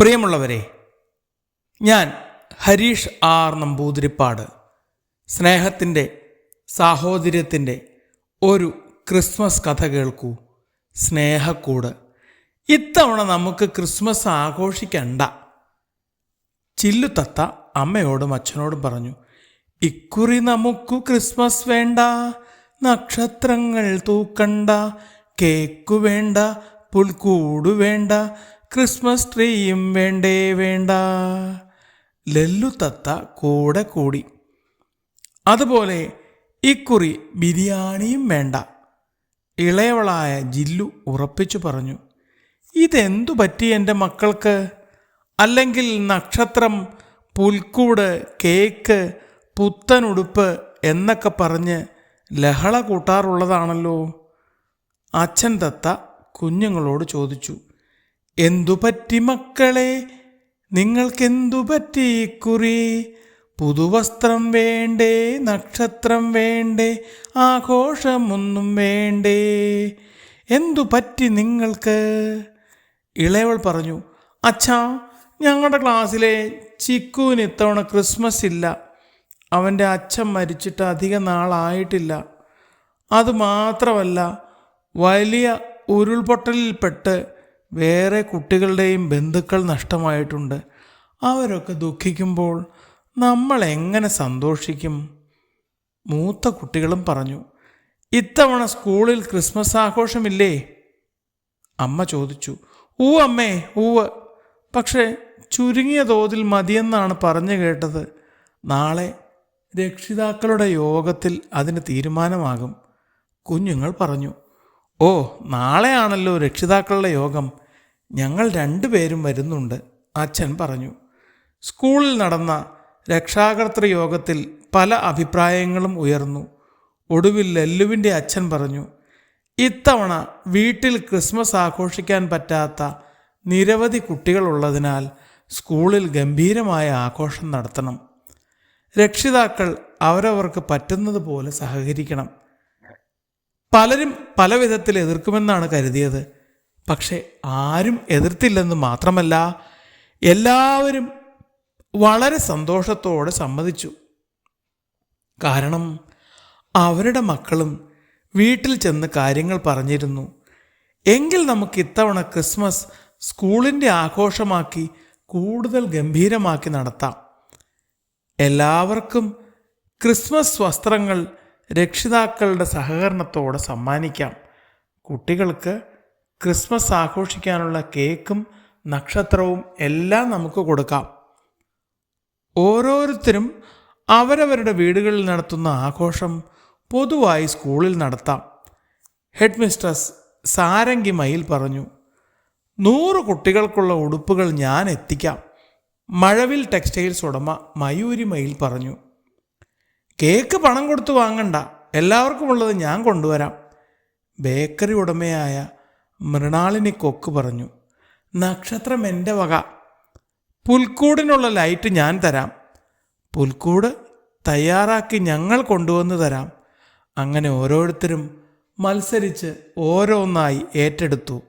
പ്രിയമുള്ളവരെ ഞാൻ ഹരീഷ് ആർ നമ്പൂതിരിപ്പാട് സ്നേഹത്തിന്റെ സാഹോദര്യത്തിന്റെ ഒരു ക്രിസ്മസ് കഥ കേൾക്കൂ. സ്നേഹക്കൂട്. ഇത്തവണ നമുക്ക് ക്രിസ്മസ് ആഘോഷിക്കണ്ട. ചില്ലുത്തത്ത അമ്മയോടും അച്ഛനോടും പറഞ്ഞു ഇക്കുറി നമുക്കു ക്രിസ്മസ് വേണ്ട നക്ഷത്രങ്ങൾ തൂക്കണ്ട കേക്കു വേണ്ട പുൽക്കൂടു വേണ്ട ക്രിസ്മസ് ട്രീയും വേണ്ടേ വേണ്ട. ലല്ലു തത്ത കൂടെ കൂടി. അതുപോലെ ഇക്കുറി ബിരിയാണിയും വേണ്ട. ഇളയവളായ ജില്ലു ഉറപ്പിച്ചു പറഞ്ഞു ഇതെന്തു പറ്റി എന്റെ മക്കൾക്ക്? അല്ലെങ്കിൽ നക്ഷത്രം പുൽക്കൂട് കേക്ക് പുത്തൻ ഉടുപ്പ് എന്നൊക്കെ പറഞ്ഞ് ലഹള കൂട്ടാറുള്ളതാണല്ലോ? അച്ഛൻ തത്ത കുഞ്ഞുങ്ങളോട് ചോദിച്ചു എന്തു പറ്റി മക്കളെ? നിങ്ങൾക്കെന്തു പറ്റി ഇക്കുറി പുതുവസ്ത്രം വേണ്ടേ? നക്ഷത്രം വേണ്ടേ? ആഘോഷമൊന്നും വേണ്ടേ? എന്തു പറ്റി നിങ്ങൾക്ക്? ഇളയവൾ പറഞ്ഞു അച്ഛാ ഞങ്ങളുടെ ക്ലാസ്സിലെ ചിക്കുവിന് ഇത്തവണ ക്രിസ്മസ് ഇല്ല. അവന്റെ അച്ഛൻ മരിച്ചിട്ട് അധിക നാളായിട്ടില്ല. അതുമാത്രമല്ല വലിയ ഉരുൾപൊട്ടലിൽപ്പെട്ട് വേറെ കുട്ടികളുടെയും ബന്ധുക്കൾ നഷ്ടമായിട്ടുണ്ട്. അവരൊക്കെ ദുഃഖിക്കുമ്പോൾ നമ്മൾ എങ്ങനെ സന്തോഷിക്കും? മൂത്ത കുട്ടികളും പറഞ്ഞു ഇത്തവണ സ്കൂളിൽ ക്രിസ്മസ് ആഘോഷമില്ലേ? അമ്മ ചോദിച്ചു ഊ അമ്മേ ഊവ് പക്ഷേ ചുരുങ്ങിയ തോതിൽ മതിയെന്നാണ് പറഞ്ഞു കേട്ടത്. നാളെ രക്ഷിതാക്കളുടെ യോഗത്തിൽ അതിന് തീരുമാനമാകും കുഞ്ഞുങ്ങൾ പറഞ്ഞു. ഓ നാളെയാണല്ലോ രക്ഷിതാക്കളുടെ യോഗം. ഞങ്ങൾ രണ്ടുപേരും വരുന്നുണ്ട് അച്ഛൻ പറഞ്ഞു. സ്കൂളിൽ നടന്ന രക്ഷാകർത്തൃ യോഗത്തിൽ പല അഭിപ്രായങ്ങളും ഉയർന്നു. ഒടുവിൽ ലല്ലുവിന്റെ അച്ഛൻ പറഞ്ഞു ഇത്തവണ വീട്ടിൽ ക്രിസ്മസ് ആഘോഷിക്കാൻ പറ്റാത്ത നിരവധി കുട്ടികളുള്ളതിനാൽ സ്കൂളിൽ ഗംഭീരമായ ആഘോഷം നടത്തണം. രക്ഷിതാക്കൾ അവരവർക്ക് പറ്റുന്നത് പോലെ സഹകരിക്കണം. പലരും പല വിധത്തിൽ എതിർക്കുമെന്നാണ് കരുതിയത്. പക്ഷേ ആരും എതിർത്തില്ലെന്ന് മാത്രമല്ല എല്ലാവരും വളരെ സന്തോഷത്തോടെ സമ്മതിച്ചു. കാരണം അവരുടെ മക്കളും വീട്ടിൽ ചെന്ന് കാര്യങ്ങൾ പറഞ്ഞിരുന്നു. എങ്കിൽ നമുക്ക് ഇത്തവണ ക്രിസ്മസ് സ്കൂളിന്റെ ആഘോഷമാക്കി കൂടുതൽ ഗംഭീരമാക്കി നടത്താം. എല്ലാവർക്കും ക്രിസ്മസ് വസ്ത്രങ്ങൾ രക്ഷിതാക്കളുടെ സഹകരണത്തോടെ സമ്മാനിക്കാം. കുട്ടികൾക്ക് ക്രിസ്മസ് ആഘോഷിക്കാനുള്ള കേക്കും നക്ഷത്രവും എല്ലാം നമുക്ക് കൊടുക്കാം. ഓരോരുത്തരും അവരവരുടെ വീടുകളിൽ നടത്തുന്ന ആഘോഷം പൊതുവായി സ്കൂളിൽ നടത്താം. ഹെഡ് മിസ്ട്രസ് സാരംഗി മയിൽ പറഞ്ഞു നൂറ് കുട്ടികൾക്കുള്ള ഉടുപ്പുകൾ ഞാൻ എത്തിക്കാം മഴവിൽ ടെക്സ്റ്റൈൽസ് ഉടമ മയൂരി മയിൽ പറഞ്ഞു. കേക്ക് പണം കൊടുത്ത് വാങ്ങണ്ട. എല്ലാവർക്കുമുള്ളത് ഞാൻ കൊണ്ടുവരാം. ബേക്കറി ഉടമയായ മൃണാളിനി കൊക്ക് പറഞ്ഞു നക്ഷത്രം എന്റെ വക. പുൽക്കൂടിനുള്ള ലൈറ്റ് ഞാൻ തരാം. പുൽക്കൂട് തയ്യാറാക്കി ഞങ്ങൾ കൊണ്ടുവന്ന് തരാം. അങ്ങനെ ഓരോരുത്തരും മത്സരിച്ച് ഓരോന്നായി ഏറ്റെടുത്തു.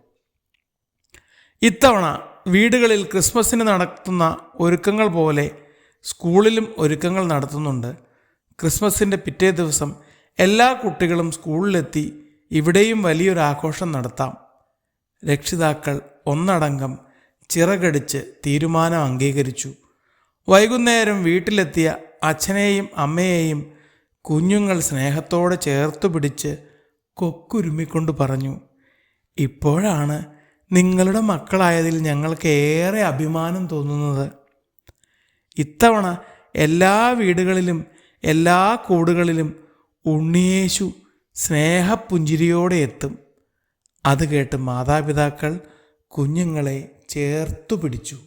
ഇത്തവണ വീടുകളിൽ ക്രിസ്മസിന് നടത്തുന്ന ഒരുക്കങ്ങൾ പോലെ സ്കൂളിലും ഒരുക്കങ്ങൾ നടത്തുന്നുണ്ട്. ക്രിസ്മസിന്റെ പിറ്റേ ദിവസം എല്ലാ കുട്ടികളും സ്കൂളിലെത്തി ഇവിടെയും വലിയൊരു ആഘോഷം നടത്താം. രക്ഷിതാക്കൾ ഒന്നടങ്കം ചിറകടിച്ച് തീരുമാനം അംഗീകരിച്ചു. വൈകുന്നേരം വീട്ടിലെത്തിയ അച്ഛനെയും അമ്മയെയും കുഞ്ഞുങ്ങൾ സ്നേഹത്തോടെ ചേർത്തു പിടിച്ച് കൊക്കുരുമിക്കൊണ്ട് പറഞ്ഞു ഇപ്പോഴാണ് നിങ്ങളുടെ മക്കളായതിൽ ഞങ്ങൾക്ക് ഏറെ അഭിമാനം തോന്നുന്നത്. ഇത്തവണ എല്ലാ വീടുകളിലും എല്ലാ കൂടുകളിലും ഉണ്ണിയേശു സ്നേഹപുഞ്ചിരിയോടെ എത്തും. അത് കേട്ട് മാതാപിതാക്കൾ കുഞ്ഞുങ്ങളെ ചേർത്തു പിടിച്ചു.